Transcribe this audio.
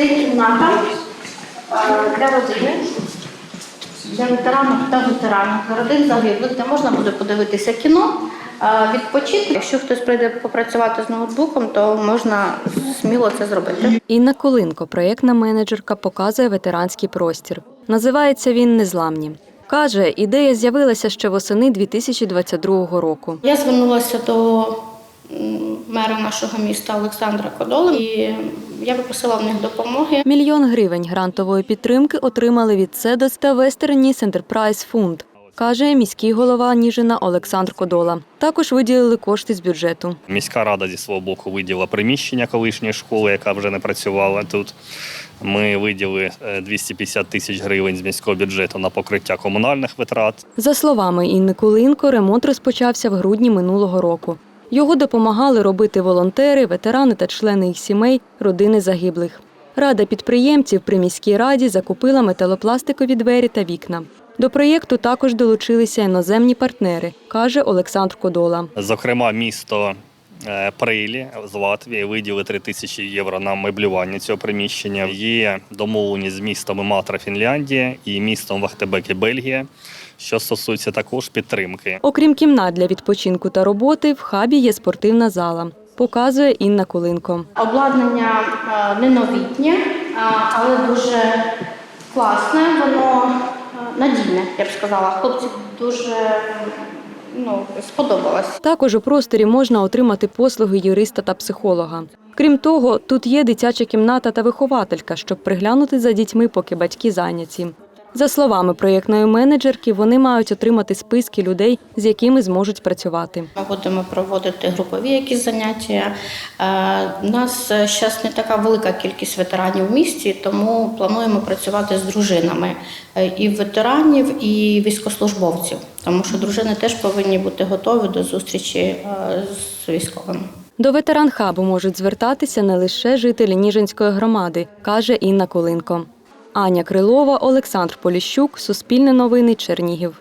Це кімната е, для родини, для ветеранів та ветеранів, родин загиблих, де можна буде подивитися кіно, е, відпочити. Якщо хтось прийде попрацювати з ноутбуком, то можна сміло це зробити. Інна Колинко, проєктна менеджерка, показує ветеранський простір. Називається він Незламні. Каже, ідея з'явилася ще восени 2022 року. Я звернулася до мера нашого міста Олександра Кодола, і я попросила в них допомоги. Мільйон гривень грантової підтримки отримали від СЕДОС та East Enterprise Fund, каже міський голова Ніжина Олександр Кодола. Також виділили кошти з бюджету. Міська рада зі свого боку виділа приміщення колишньої школи, яка вже не працювала тут. Ми виділили е, 250 тисяч гривень з міського бюджету на покриття комунальних витрат. За словами Інни Кулинко, ремонт розпочався в грудні минулого року. Його допомагали робити волонтери, ветерани та члени їх сімей, родини загиблих. Рада підприємців при міській раді закупила металопластикові двері та вікна. До проєкту також долучилися іноземні партнери, каже Олександр Кодола. Зокрема, місто Прилі з Латвії виділили 3 тисячі євро на меблювання цього приміщення. Є домовлені з містом Матра Фінляндія і містом Вахтебеки Бельгія, що стосується також підтримки. Окрім кімнат для відпочинку та роботи, в хабі є спортивна зала, показує Інна Кулинко. Обладнання е, не новітнє, але дуже класне, воно е, надійне, я б сказала. Хлопці дуже ну, сподобалось. Також у просторі можна отримати послуги юриста та психолога. Крім того, тут є дитяча кімната та вихователька, щоб приглянути за дітьми, поки батьки зайняті. За словами проєктної менеджерки, вони мають отримати списки людей, з якими зможуть працювати. Ми будемо проводити групові якісь заняття. Е, У нас зараз не така велика кількість ветеранів в місті, тому плануємо працювати з дружинами е, і ветеранів, і військовослужбовців, тому що дружини теж повинні бути готові до зустрічі е, з військовими. До ветеран-хабу можуть звертатися не лише жителі Ніжинської громади, каже Інна Колинко. Аня Крилова, Олександр Поліщук, Суспільне новини, Чернігів.